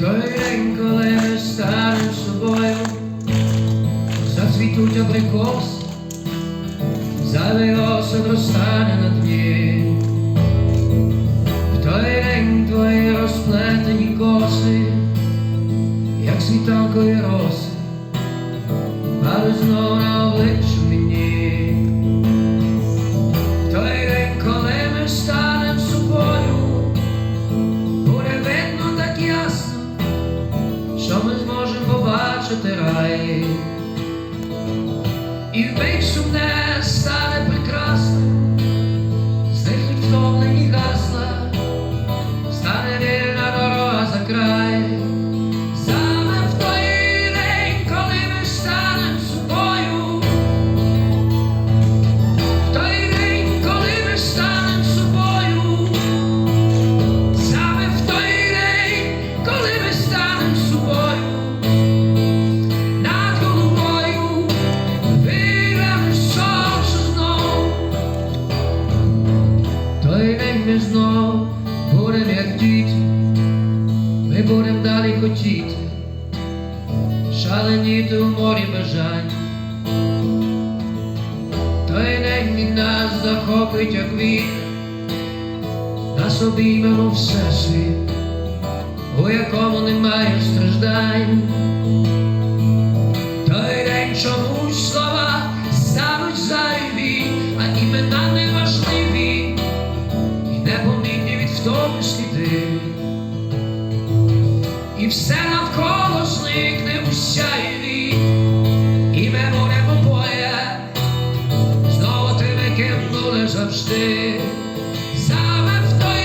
Той день, коли ми станемо собою, зацвітуть абрикос, завіос розтане на дні. В той день твої розплетені коси, як світанкові роси, але знову e o nesta хотіти, шаленіти у морі бажань. Той день він нас захопить, як вік, нас обіймемо всесвіт, у якому немає страждань. Той день чомусь і все навколо зникне у сяєві, і ми будемо боє, знову ти викинули завжди, саме в той.